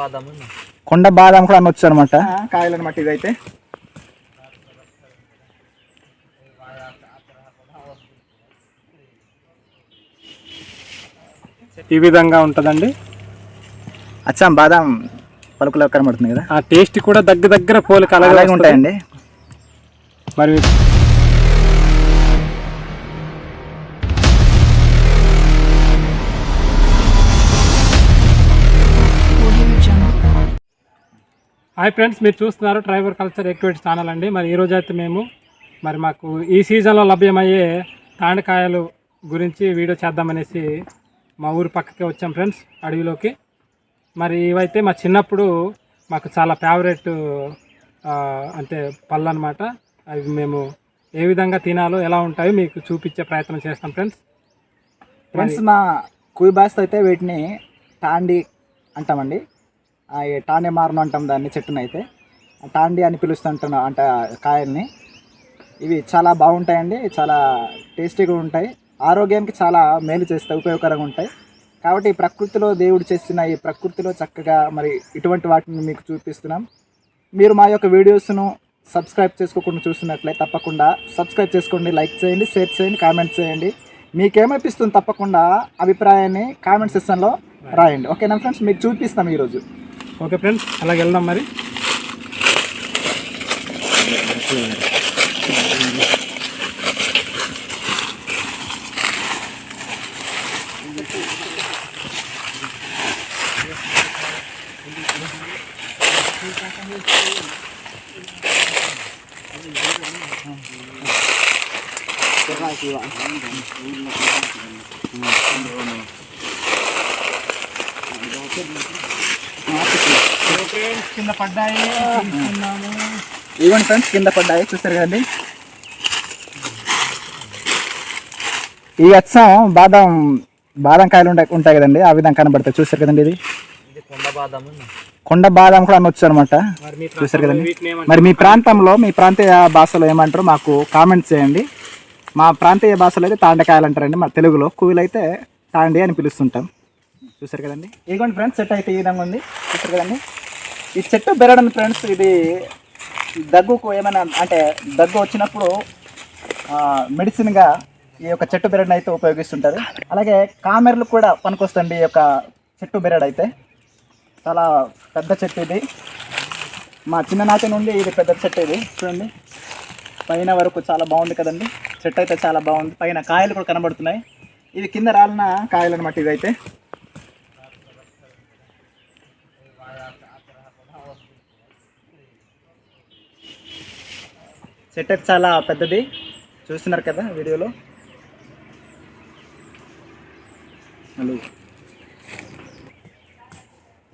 బాదం కొండ బాదం కూడా అనొచ్చు అనమాట కాయలు అనమాట ఇదైతే. ఈ విధంగా ఉంటుందండి. అచ్చా బాదం పలుకులో కనబడుతుంది కదా. ఆ టేస్ట్ కూడా దగ్గర దగ్గర పోలిక అలాగే. ఉంటాయండి. మరి హాయ్ ఫ్రెండ్స్ మీరు చూస్తున్నారు ట్రైబర్ కల్చర్ ఎక్విటీ ఛానల్ అండి. మరి ఈరోజు అయితే మేము మరి మాకు ఈ సీజన్లో లభ్యమయ్యే తాండకాయలు గురించి వీడియో చేద్దామనేసి మా ఊరి పక్కకే వచ్చాం ఫ్రెండ్స్ అడవిలోకి. మరి ఇవైతే మా చిన్నప్పుడు మాకు చాలా ఫేవరెట్ అంటే పళ్ళు అనమాట అవి మేము ఏ విధంగా తినాలో ఎలా ఉంటాయో మీకు చూపించే ప్రయత్నం చేస్తాం ఫ్రెండ్స్. ఫ్రెండ్స్ మా కుయి భాషతో అయితే వీటిని టాండి అంటామండి. టాండే మారను అంటాం దాన్ని చెట్టునైతే. అయితే టాండి అని పిలుస్తుంటాను అంటే కాయల్ని. ఇవి చాలా బాగుంటాయండి చాలా టేస్టీగా ఉంటాయి. ఆరోగ్యానికి చాలా మేలు చేస్తాయి ఉపయోగకరంగా ఉంటాయి. కాబట్టి ప్రకృతిలో దేవుడు చేసిన ఈ ప్రకృతిలో చక్కగా మరి ఇటువంటి వాటిని మీకు చూపిస్తున్నాం. మీరు మా యొక్క వీడియోస్ను సబ్స్క్రైబ్ చేసుకోకుండా చూస్తున్నట్లయితే తప్పకుండా సబ్స్క్రైబ్ చేసుకోండి లైక్ చేయండి షేర్ చేయండి కామెంట్ చేయండి. మీకేమనిపిస్తుంది తప్పకుండా అభిప్రాయాన్ని కామెంట్ సెక్షన్లో రాయండి. ఓకేనా ఫ్రెండ్స్? మీకు చూపిస్తాం ఈరోజు. ఓకే ఫ్రెండ్స్ అలాగే వెళ్దాం మరి. కింద పడ్డాయి ఇవ్వండి ఫ్రెండ్స్ కింద పడ్డాయి చూస్తారు కదండి? ఈ అచ్చం బాదం బాదం కాయలు ఉంటాయి ఉంటాయి కదండి ఆ విధంగా కనబడతాయి. చూస్తారు కదండి ఇది? కొండ బాదం కొండ బాదం కూడా అనొచ్చు అనమాట ప్రాంతంలో కదండి? మరి మీ ప్రాంతంలో మీ ప్రాంతీయ భాషలో ఏమంటారో? మాకు కామెంట్స్ చేయండి. మా ప్రాంతీయ భాషలో అయితే తాండకాయలు అంటారండి. మా తెలుగులో కూవిలు అయితే తాండి అని పిలుస్తుంటాం. చూసారు కదండి? ఇదిగోండి ఫ్రెండ్స్ చెట్టు అయితే ఈ విధంగా ఉంది. చూసారు కదండి? ఈ చెట్టు బెరడం ఫ్రెండ్స్ ఇది దగ్గుకు ఏమైనా అంటే దగ్గు వచ్చినప్పుడు మెడిసిన్గా ఈ యొక్క చెట్టు బెరడ్ని అయితే ఉపయోగిస్తుంటారు. అలాగే కామెర్లు కూడా పనికొస్తుంది ఈ యొక్క చెట్టు బెరడ్ అయితే. చాలా పెద్ద చెట్టు ఇది. మా చిన్ననాటి నుండి ఇది పెద్ద చెట్టు ఇది. చూడండి. పైన వరకు చాలా బాగుంది కదండి. చెట్టు అయితే చాలా బాగుంది. పైన కాయలు కూడా కనబడుతున్నాయి. ఇది కింద రాలిన కాయలు అనమాట ఇది అయితే చాలా పెద్దది. చూస్తున్నారు కదా వీడియోలో. హలో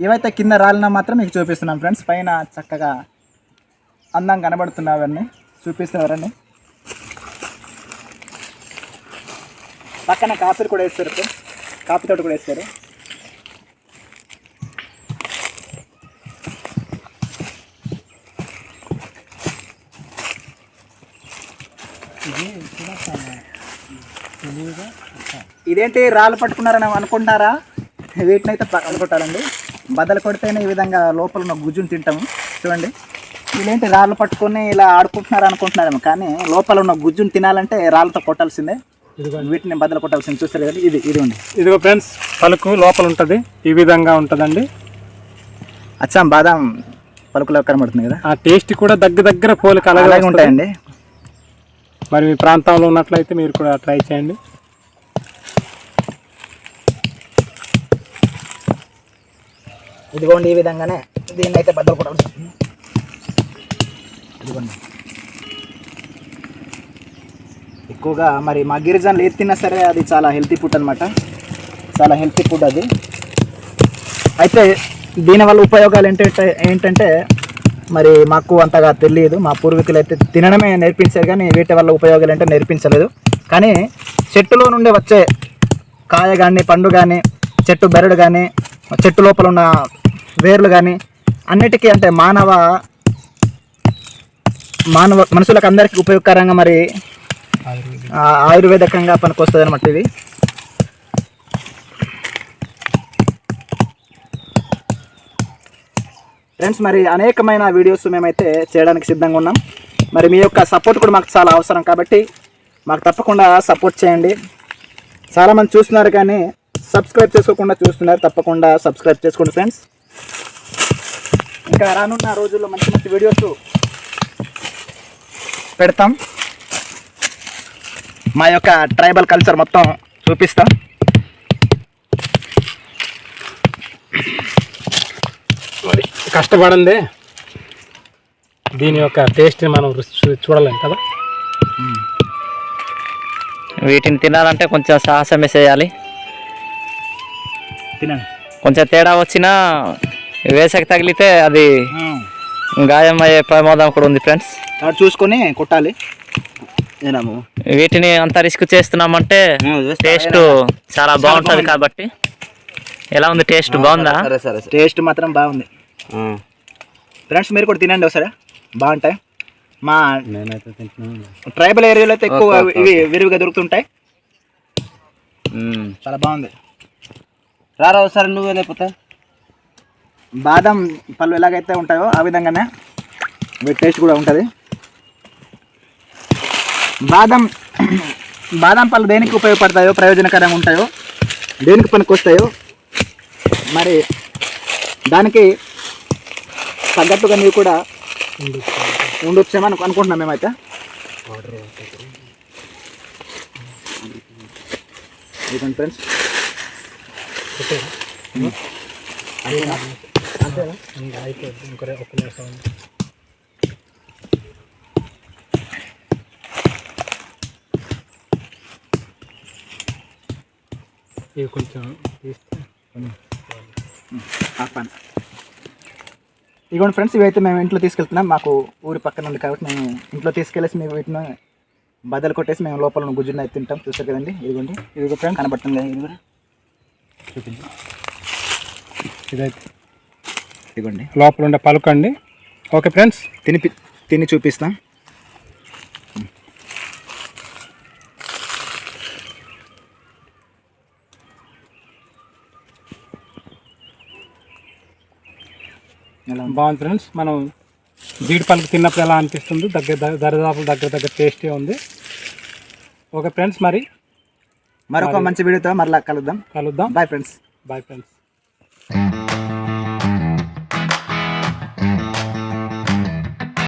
ఇవైతే కింద రాలినా మాత్రం మీకు చూపిస్తున్నాం ఫ్రెండ్స్. పైన చక్కగా అందం కనబడుతున్నాయి అవన్నీ. చూపిస్తున్నారండి పక్కన కాఫీ కూడా వేస్తారు కాఫీ తోట కూడా వేస్తారు. ఇదేంటి రాళ్ళు పట్టుకున్నారని అనుకుంటారా? వీటిని అయితే కొట్టాలండి బద్దలు కొడితేనే ఈ విధంగా లోపల ఉన్న గుజ్జును తింటాము. చూడండి. వీళ్ళేంటి రాళ్ళు పట్టుకొని ఇలా ఆడుకుంటున్నారు అనుకుంటున్నారేమో కానీ లోపల ఉన్న గుజ్జును తినాలంటే రాళ్ళతో కొట్టాల్సిందే. వీటిని బద్దలు కొట్టాల్సింది. చూస్తారు కదా ఇది ఇది ఉంది. ఇదిగో ఫ్రెండ్స్ పలుకు లోపల ఉంటుంది. ఈ విధంగా ఉంటుందండి. అచ్చా బాదం పలుకులో కనబడుతుంది కదా. ఆ టేస్ట్ కూడా దగ్గర దగ్గర పోలిక అలాగే. ఉంటాయండి. మరి మీ ప్రాంతంలో ఉన్నట్లయితే మీరు కూడా ట్రై చేయండి. ఇదిగోండి ఈ విధంగానే దీన్ని అయితే బద్దలు కూడా ఇదిగోండి. ఎక్కువగా మరి మా గిరిజనులు ఏది తిన్నా సరే అది చాలా హెల్తీ ఫుడ్ అనమాట చాలా హెల్తీ ఫుడ్ అది. అయితే దీనివల్ల ఉపయోగాలు ఏంటంటే ఏంటంటే మరి మాకు అంతగా తెలియదు. మా పూర్వీకులు అయితే తినడమే నేర్పించారు కానీ వీటి వల్ల ఉపయోగాలు ఏంటో నేర్పించలేదు. కానీ చెట్టులో నుండి వచ్చే కాయ కానీ పండు కానీ చెట్టు బెరడు కానీ చెట్టు లోపల ఉన్న వేర్లు కానీ అన్నిటికీ అంటే మానవ మానవ మనుషులకు అందరికీ ఉపయోగకరంగా మరి ఆయుర్వేదకంగా పనికొస్తుంది అనమాట ఇది. ఫ్రెండ్స్ మరి అనేకమైన వీడియోస్ మేమైతే చేయడానికి సిద్ధంగా ఉన్నాం. మరి మీ యొక్క సపోర్ట్ కూడా మాకు చాలా అవసరం కాబట్టి మాకు తప్పకుండా సపోర్ట్ చేయండి. చాలామంది చూస్తున్నారు కానీ సబ్స్క్రైబ్ చేసుకోకుండా చూస్తున్నారు తప్పకుండా సబ్స్క్రైబ్ చేసుకోండి ఫ్రెండ్స్. ఇంకా రానున్న రోజుల్లో మంచి మంచి వీడియోస్ పెడతాం. మా యొక్క ట్రైబల్ కల్చర్ మొత్తం చూపిస్తాం. కష్టపడిందే. దీని యొక్క టేస్ట్ని మనం రుచి చూ- చూడలేం కదా? వీటిని తినాలంటే కొంచెం సాహసమే చేయాలి. తినండి. కొంచెం తేడా వచ్చినా వేసకి తగిలితే అది గాయం అయ్యే ప్రమాదం కూడా ఉంది ఫ్రెండ్స్ చూసుకొని కొట్టాలి. వీటిని అంత రిస్క్ చేస్తున్నామంటే టేస్ట్ చాలా బాగుంటుంది కాబట్టి. ఎలా ఉంది టేస్ట్ బాగుందా? టేస్ట్ మాత్రం బాగుంది. ఫ్రెండ్స్ మీరు కూడా తినండి ఒకసారి. బాగుంటాయి. మా ట్రైబల్ ఏరియాలో అయితే ఎక్కువ ఇవి విరివిగా దొరుకుతుంటాయి. చాలా బాగుంది. రారా ఒకసారి నువ్వే లేకపోతే? బాదం పళ్ళు ఎలాగైతే ఉంటాయో ఆ విధంగానే వీటి టేస్ట్ కూడా ఉంటుంది. బాదం బాదం పళ్ళు దేనికి ఉపయోగపడతాయో ప్రయోజనకరంగా ఉంటాయో దేనికి పనికొస్తాయో మరి దానికి తగ్గట్టుగా నీవు కూడా ఉండొచ్చేమో అను అనుకుంటున్నాం మేమైతే. ఇదిగోండి ఒక్క నిమిషం ఉంది. ఇవి కొంచెం తీస్తే. ఆపాను ఇదిగోండి ఫ్రెండ్స్ ఇవైతే మేము ఇంట్లో తీసుకెళ్తున్నాం. మాకు ఊరి పక్కన ఉంది కాబట్టి మేము ఇంట్లో తీసుకెళ్ళేసి మేము వీటిని బద్దలు కొట్టేసి మేము లోపల గుజ్జుని అయితే తింటాం. చూస్తారు కదండి? ఇదిగోండి. ఇదిగో ఫ్రెండ్ కనబడుతుంది కదా ఇది కూడా. చూపించండి ఇదైతే ఇదిగోండి. లోపల ఉండే పలుకు అండి. Okay friends. తిని తిని చూపిస్తాం? బాగుంది ఫ్రెండ్స్. మనం జీడి పలుకు తిన్నప్పుడు ఎలా అనిపిస్తుంది? దగ్గర దగ్గర దరిదాపు దగ్గర దగ్గర టేస్టీ ఉంది. ఓకే ఫ్రెండ్స్ మరి? మరొక మంచి వీడియోతో మరలా కలుద్దాం. కలుద్దాం. Bye friends bye friends